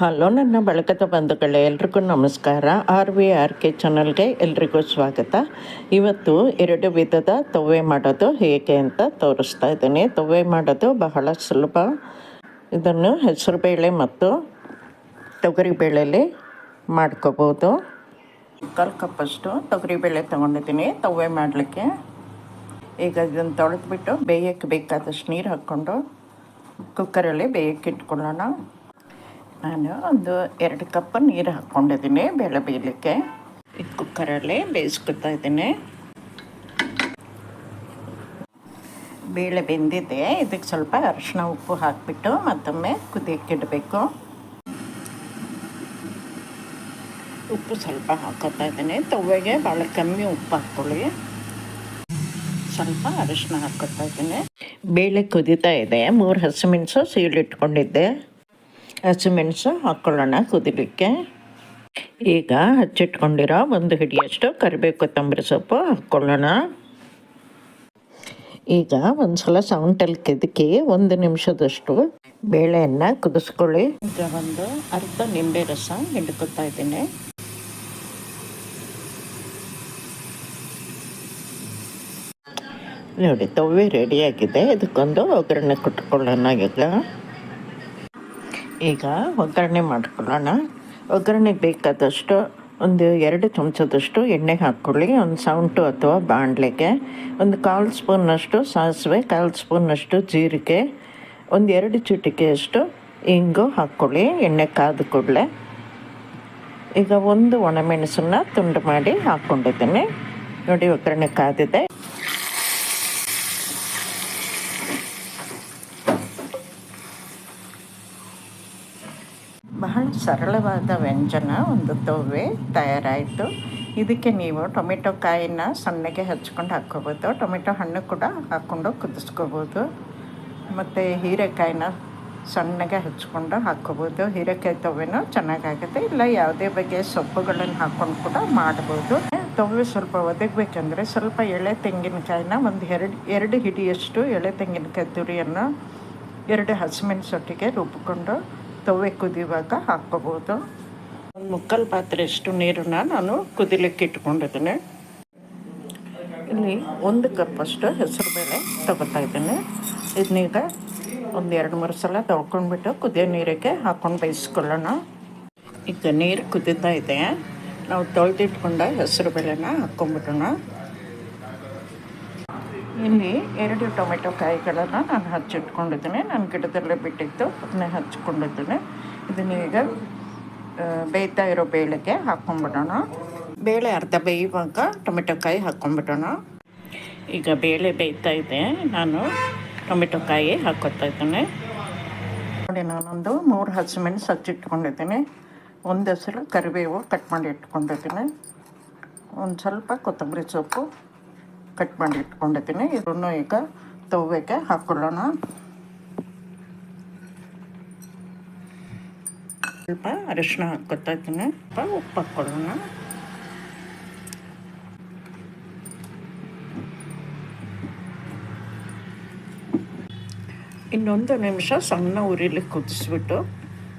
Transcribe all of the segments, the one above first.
Hello ನನ್ನ ಬಳಕದ ಬಂಧುಗಳೇ, ಎಲ್ರಿಗೂ ನಮಸ್ಕಾರ. ಆರ್ ವಿ ಆರ್ ಕೆ ಚಾನಲ್ಗೆ ಎಲ್ರಿಗೂ ಸ್ವಾಗತ. ಇವತ್ತು ಎರಡು ವಿಧದ ತೊವೆ ಮಾಡೋದು ಹೇಗೆ ಅಂತ ತೋರಿಸ್ತಾ ಇದ್ದೀನಿ. ತೊವೆ ಮಾಡೋದು ಬಹಳ ಸುಲಭ. ಇದನ್ನು ಹೆಸರುಬೇಳೆ ಮತ್ತು ತೊಗರಿಬೇಳೆಯಲ್ಲಿ ಮಾಡ್ಕೋಬೋದು. ಕಾಲು ಕಪ್ಪಷ್ಟು ತೊಗರಿಬೇಳೆ ತೊಗೊಂಡಿದ್ದೀನಿ ತೊವೆ ಮಾಡಲಿಕ್ಕೆ. ಈಗ ಇದನ್ನು ತೊಳೆದ್ಬಿಟ್ಟು ಬೇಯಕ್ಕೆ ಬೇಕಾದಷ್ಟು ನೀರು ಹಾಕ್ಕೊಂಡು ಕುಕ್ಕರಲ್ಲಿ ಬೇಯಕ್ಕೆ ಇಟ್ಕೊಳ್ಳೋಣ. ನಾನು ಒಂದು ಎರಡು ಕಪ್ ನೀರು ಹಾಕ್ಕೊಂಡಿದ್ದೀನಿ ಬೇಳೆ ಬೇಯಲಿಕ್ಕೆ. ಈ ಕುಕ್ಕರಲ್ಲಿ ಬೇಯಿಸ್ಕೊತಾ ಇದ್ದೀನಿ. ಬೇಳೆ ಬೆಂದಿದೆ, ಇದಕ್ಕೆ ಸ್ವಲ್ಪ ಅರಿಶಿನ ಉಪ್ಪು ಹಾಕಿಬಿಟ್ಟು ಮತ್ತೊಮ್ಮೆ ಕುದಿಯಕ್ಕಿಡಬೇಕು ಉಪ್ಪು ಸ್ವಲ್ಪ ಹಾಕೋತಾ ಇದ್ದೀನಿ. ತವ್ವೆಗೆ ಭಾಳ ಕಮ್ಮಿ ಉಪ್ಪು ಹಾಕ್ಕೊಳ್ಳಿ. ಸ್ವಲ್ಪ ಅರಿಶಿನ ಹಾಕೋತಾ ಇದ್ದೀನಿ. ಬೇಳೆ ಕುದೀತಾ ಇದೆ, ಮೂರು ಹಸಿಮೆಣಸು ಸೀಳಿಟ್ಕೊಂಡಿದ್ದೆ ಹಸಿಮೆಣಸು ಹಾಕ್ಕೊಳ್ಳೋಣ ಕುದಿಲಿಕ್ಕೆ. ಈಗ ಹಚ್ಚಿಟ್ಕೊಂಡಿರೋ ಒಂದು ಹಿಡಿಯಷ್ಟು ಕರಿಬೇವು ಕೊತ್ತಂಬರಿ ಸೊಪ್ಪು ಹಾಕ್ಕೊಳ್ಳೋಣ ಈಗ ಒಂದು ಸಲ ಸೌಂಟಲ್ಲಿ ಕೆದಕಿ ಒಂದು ನಿಮಿಷದಷ್ಟು ಬೇಳೆಯನ್ನು ಕುದಿಸ್ಕೊಳ್ಳಿ. ಈಗ ಒಂದು ಅರ್ಧ ನಿಂಬೆ ರಸ ಹಿಂಡ್ಕೊತಾ ಇದ್ದೀನಿ. ನೋಡಿ ತವೆ ರೆಡಿಯಾಗಿದೆ ಇದಕ್ಕೊಂದು ಒಗ್ಗರಣೆ ಕೊಟ್ಕೊಳ್ಳೋಣ ಈಗ. ಈಗ ಒಗ್ಗರಣೆ ಮಾಡ್ಕೊಳ್ಳೋಣ. ಒಗ್ಗರಣೆಗೆ ಬೇಕಾದಷ್ಟು ಒಂದು ಎರಡು ಚಮಚದಷ್ಟು ಎಣ್ಣೆ ಹಾಕ್ಕೊಳ್ಳಿ, ಒಂದು ಸೌಂಟು ಅಥವಾ ಬಾಣಲೆಗೆ. ಒಂದು ಕಾಲು ಸ್ಪೂನಷ್ಟು ಸಾಸಿವೆ, ಕಾಲು ಸ್ಪೂನಷ್ಟು ಜೀರಿಗೆ, ಒಂದು ಎರಡು ಚಿಟಿಕೆಯಷ್ಟು ಇಂಗು ಹಾಕ್ಕೊಳ್ಳಿ, ಎಣ್ಣೆ ಕಾದ ಕೂಡಲೇ. ಈಗ ಒಂದು ಒಣಮೆಣಸನ್ನು ತುಂಡು ಮಾಡಿ ಹಾಕ್ಕೊಂಡಿದ್ದೀನಿ. ನೋಡಿ ಒಗ್ಗರಣೆ ಕಾದಿದೆ ಬಹಳ ಸರಳವಾದ ವ್ಯಂಜನ, ಒಂದು ತೊವ್ವೆ ತಯಾರಾಯಿತು. ಇದಕ್ಕೆ ನೀವು ಟೊಮೆಟೊ ಕಾಯಿನ ಸಣ್ಣಗೆ ಹಚ್ಕೊಂಡು ಹಾಕ್ಕೋಬೋದು. ಟೊಮೆಟೊ ಹಣ್ಣು ಕೂಡ ಹಾಕ್ಕೊಂಡು ಕುದಿಸ್ಕೋಬೋದು. ಮತ್ತು ಹೀರೆಕಾಯಿನ ಸಣ್ಣಗೆ ಹಚ್ಕೊಂಡು ಹಾಕ್ಕೋಬೋದು. ಹೀರೆಕಾಯಿ ತೊವೆನೂ ಚೆನ್ನಾಗಾಗುತ್ತೆ. ಇಲ್ಲ, ಯಾವುದೇ ಬಗೆಯ ಸೊಪ್ಪುಗಳನ್ನು ಹಾಕ್ಕೊಂಡು ಕೂಡ ಮಾಡ್ಬೋದು. ತೊವೆ ಸ್ವಲ್ಪ ಒದಗಬೇಕಂದ್ರೆ ಸ್ವಲ್ಪ ಎಳೆ ತೆಂಗಿನಕಾಯಿನ ಒಂದು ಎರಡು ಎರಡು ಹಿಡಿಯಷ್ಟು ಎಳೆ ತೆಂಗಿನಕಾಯಿ ತುರಿಯನ್ನು ಎರಡು ಹಸಿಮೆಣಸೊಟ್ಟಿಗೆ ರುಬ್ಬಿಕೊಂಡು ತವೆ ಕುದಿಯುವಾಗ ಹಾಕ್ಕೋಬೋದು. ಒಂದು ಮುಕ್ಕಲ್ ಪಾತ್ರೆಯಷ್ಟು ನೀರನ್ನು ನಾನು ಕುದಿಲಿಕ್ಕೆ ಇಟ್ಕೊಂಡಿದ್ದೀನಿ. ಇಲ್ಲಿ ಒಂದು ಕಪ್ಪಷ್ಟು ಹೆಸರುಬೇಳೆ ತಗೋತಾ ಇದ್ದೀನಿ. ಇದನ್ನೀಗ ಒಂದು ಎರಡು ಮೂರು ಸಲ ತೊಳ್ಕೊಂಡ್ಬಿಟ್ಟು ಕುದಿಯೋ ನೀರಿಗೆ ಹಾಕ್ಕೊಂಡು ಬೇಯಿಸ್ಕೊಳ್ಳೋಣ. ಈಗ ನೀರು ಕುದಿತಾ ಇದೆ. ನಾವು ತೊಳೆದಿಟ್ಕೊಂಡ ಹೆಸರು ಬೇಳೆನ ಹಾಕ್ಕೊಂಬಿಡೋಣ ಇಲ್ಲಿ ಎರಡು ಟೊಮೆಟೊ ಕಾಯಿಗಳನ್ನು ನಾನು ಹಚ್ಚಿಟ್ಕೊಂಡಿದ್ದೀನಿ. ನಾನು ಗಿಡದಲ್ಲೇ ಬಿಟ್ಟಿದ್ದು, ಅದನ್ನೇ ಹಚ್ಕೊಂಡಿದ್ದೀನಿ ಇದನ್ನ ಈಗ ಬೇಯ್ತಾ ಇರೋ ಬೇಳೆಗೆ ಹಾಕ್ಕೊಂಡ್ಬಿಡೋಣ ಬೇಳೆ ಅರ್ಧ ಬೇಯುವಾಗ ಟೊಮೆಟೊ ಕಾಯಿ ಹಾಕ್ಕೊಂಬಿಡೋಣ ಈಗ ಬೇಳೆ ಬೇಯ್ತಾ ಇದೆ. ನಾನು ಟೊಮೆಟೊ ಕಾಯಿ ಹಾಕ್ಕೊತಾ ಇದ್ದೇನೆ. ನೋಡಿ, ನಾನೊಂದು ಮೂರು ಹಸಿಮೆಣಸು ಹಚ್ಚಿಟ್ಕೊಂಡಿದ್ದೀನಿ. ಒಂದು ಹೆಸರು ಕರಿಬೇವು ಕಟ್ ಮಾಡಿ ಇಟ್ಕೊಂಡಿದ್ದೀನಿ. ಒಂದು ಸ್ವಲ್ಪ ಕೊತ್ತಂಬರಿ ಸೊಪ್ಪು. ಕಟ್ ಮಾಡಿ ಇಟ್ಕೊಂಡಿದ್ದೀನಿ ಇದನ್ನು ಈಗ ತವಕ್ಕೆ ಹಾಕ್ಕೊಳ್ಳೋಣ ಸ್ವಲ್ಪ ಅರಿಶಿನ ಹಾಕ್ಕೊತಾ ಇದ್ದೀನಿ. ಸ್ವಲ್ಪ ಉಪ್ಪು ಹಾಕ್ಕೊಳ್ಳೋಣ. ಇನ್ನೊಂದು ನಿಮಿಷ ಸಣ್ಣ ಉರಿಲಿ ಕುದಿಸ್ಬಿಟ್ಟು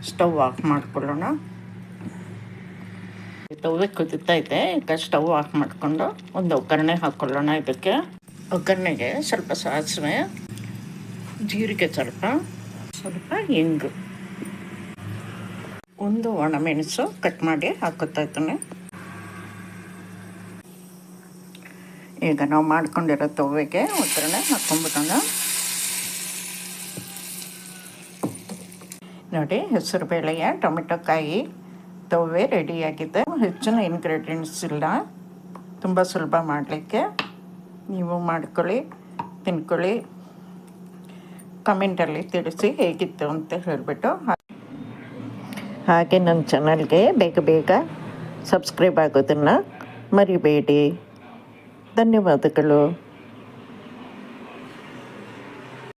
ಸ್ಟವ್ ಆಫ್ ಮಾಡ್ಕೊಳ್ಳೋಣ. ತವೆ ಕುದಿತೈತೆ ಈಗ ಸ್ಟವ್ ಆಫ್ ಮಾಡಿಕೊಂಡು ಒಂದು ಒಗ್ಗರಣೆ ಹಾಕ್ಕೊಳ್ಳೋಣ ಇದಕ್ಕೆ. ಒಗ್ಗರಣೆಗೆ ಸ್ವಲ್ಪ ಸಾಸಿವೆ, ಜೀರಿಗೆ ಸ್ವಲ್ಪ ಸ್ವಲ್ಪ ಹಿಂಗು. ಒಂದು ಒಣಮೆಣಸು ಕಟ್ ಮಾಡಿ ಹಾಕುತ್ತಾ ಇದ್ದೇನೆ. ಈಗ ನಾವು ಮಾಡ್ಕೊಂಡಿರೋ ತವೆಗೆ ಒಗ್ಗರಣೆ ಹಾಕ್ಕೊಂಡ್ಬಿಡೋಣ ನೋಡಿ, ಹೆಸರು ಬೇಳೆಯ, ಟೊಮೆಟೊ ಕಾಯಿ ತವೆ ರೆಡಿಯಾಗಿದೆ ಹೆಚ್ಚಿನ ಇನ್ಗ್ರೀಡಿಯೆಂಟ್ಸ್ ಇಲ್ಲ. ತುಂಬ ಸುಲಭ ಮಾಡಲಿಕ್ಕೆ. ನೀವು ಮಾಡ್ಕೊಳ್ಳಿ, ತಿನ್ಕೊಳ್ಳಿ. ಕಮೆಂಟಲ್ಲಿ ತಿಳಿಸಿ ಹೇಗಿತ್ತು ಅಂತ ಹೇಳಿಬಿಟ್ಟು. ಹಾಗೆ ನನ್ನ ಚಾನಲ್ಗೆ ಬೇಗ ಬೇಗ ಸಬ್ಸ್ಕ್ರೈಬ್ ಆಗೋದನ್ನು ಮರಿಬೇಡಿ. ಧನ್ಯವಾದಗಳು.